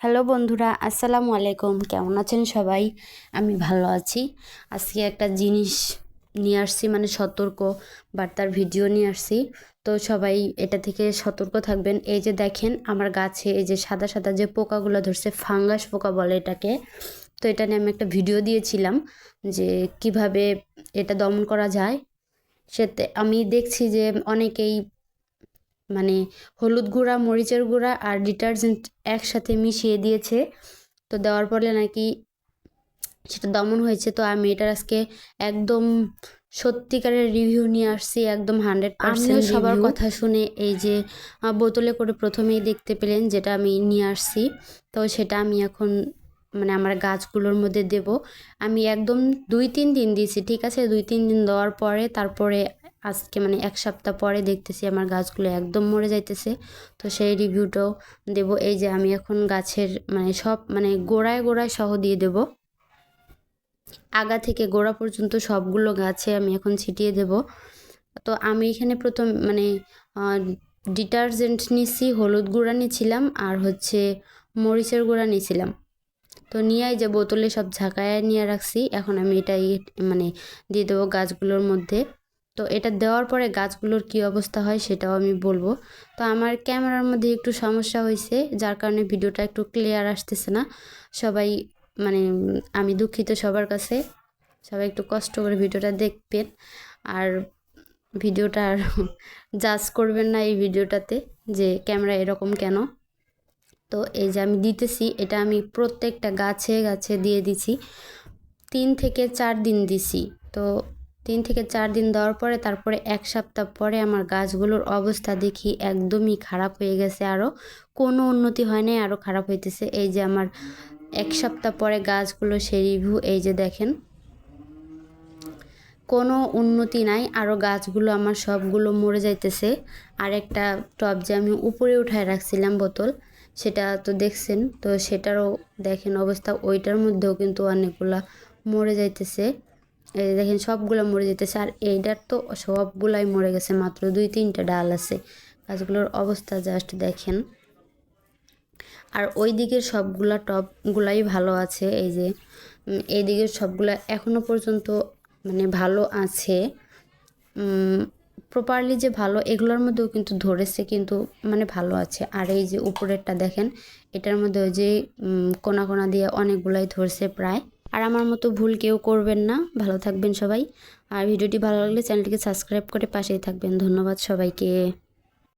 Hello বন্ধুরা, আসসালামু আলাইকুম। কেমন আছেন সবাই? আমি ভালো আছি। আজকে একটা জিনিস নিয়ে আসছি মানে সতর্ক বার্তার ভিডিও নিয়ে আসছি। তো সবাই এটা থেকে সতর্ক থাকবেন। এই যে দেখেন, আমার গাছে এই যে সাদা সাদা যে পোকাগুলো ধরছে, ফাঙ্গাস পোকা বলে এটাকে। তো এটা নিয়ে আমি একটা ভিডিও দিয়েছিলাম যে কীভাবে এটা দমন করা যায়। সেতে আমি দেখছি যে অনেকেই মানে হলুদ গুঁড়া মরিচের গুঁড়া আর ডিটারজেন্ট একসাথে মিশিয়ে দিয়েছে। তো দেওয়ার পরে নাকি সেটা দমন হয়েছে। তো আমি এটার আজকে একদম সত্যিকারের রিভিউ নিয়ে আসছি একদম হান্ড্রেড পার্সেন্ট সবার কথা শুনে এই যে বোতলে করে প্রথমেই দেখতে পেলেন যেটা আমি নিয়ে আসছি। তো সেটা আমি এখন মানে আমার গাছগুলোর মধ্যে দেব। আমি একদম দুই তিন দিন দিয়েছি ঠিক আছে? দুই তিন দিন দেওয়ার পরে তারপরে আজকে মানে এক সপ্তাহ পরে দেখতেছি আমার গাছগুলো একদম মরে যাইতেছে। তো সেই রিভিউটাও দেব। এই যে আমি এখন গাছের মানে সব মানে গোড়ায় গোড়ায় সহ দিয়ে দেব। আগা থেকে গোড়া পর্যন্ত সবগুলো গাছে আমি এখন ছিটিয়ে দেব। তো আমি এখানে প্রথম মানে ডিটারজেন্ট নিছি, হলুদ গুঁড়া নিয়েছিলাম আর হচ্ছে মরিচের গুঁড়া নিয়েছিলাম তো নিয়ে যে বোতলে সব ঝাঁকায় নিয়ে রাখছি। এখন আমি এটাই মানে দিয়ে দেবো গাছগুলোর মধ্যে। তো এটা দেওয়ার পরে গাছগুলোর কি অবস্থা হয় সেটাও আমি বলব। তো আমার ক্যামেরার মধ্যে একটু সমস্যা হয়েছে যার কারণে ভিডিওটা একটু ক্লিয়ার আসতেছে না। সবাই মানে আমি দুঃখিত সবার কাছে। সবাই একটু কষ্ট করে ভিডিওটা দেখবেন। আর ভিডিওটা আর জাজ করবেন না এই ভিডিওটাতে যে ক্যামেরা এরকম কেন। তো এই যে আমি দিতেছি, এটা আমি প্রত্যেকটা গাছে গাছে দিয়ে দিছি। তিন থেকে চার দিন দিছি। তো তিন থেকে চার দিন দেওয়ার পরে, তারপরে এক সপ্তাহ পরে আমার গাছগুলোর অবস্থা দেখি একদমই খারাপ হয়ে গেছে। আরও কোনো উন্নতি হয় নাই আরও খারাপ হইতেছে। এই যে আমার এক সপ্তাহ পরে গাছগুলো সে রিভিউ এই যে দেখেন। কোনো উন্নতি নাই আরও গাছগুলো আমার সবগুলো মরে যাইতেছে। আর একটা টব যে আমি উপরে উঠায় রাখছিলাম বোতল, সেটা তো দেখছেন, তো সেটারও দেখেন অবস্থা, ওইটার মধ্যেও কিন্তু অনেকগুলা মরে যাইতেছে। এই দেখেন সবগুলো মরে যেতেছে। আর এইটার তো সবগুলাই মরে গেছে, মাত্র দুই তিনটা ডাল আছে। গাছগুলোর অবস্থা জাস্ট দেখেন। আর ওই দিকের সবগুলা টপগুলাই ভালো আছে, এই যে এই দিকের সবগুলা এখনও পর্যন্ত মানে ভালো আছে। প্রপারলি যে ভালো, এগুলোর মধ্যেও কিন্তু ধরেছে, কিন্তু মানে ভালো আছে। আর এই যে উপরেরটা দেখেন, এটার মধ্যে ওই যে কোনা কোনা দিয়ে অনেকগুলাই ধরছে প্রায়। আর আমার মতো ভুল কেউ করবেন না। ভালো থাকবেন সবাই। আর ভিডিওটি ভালো লাগলে চ্যানেলটিকে সাবস্ক্রাইব করে পাশেই থাকবেন। ধন্যবাদ সবাইকে।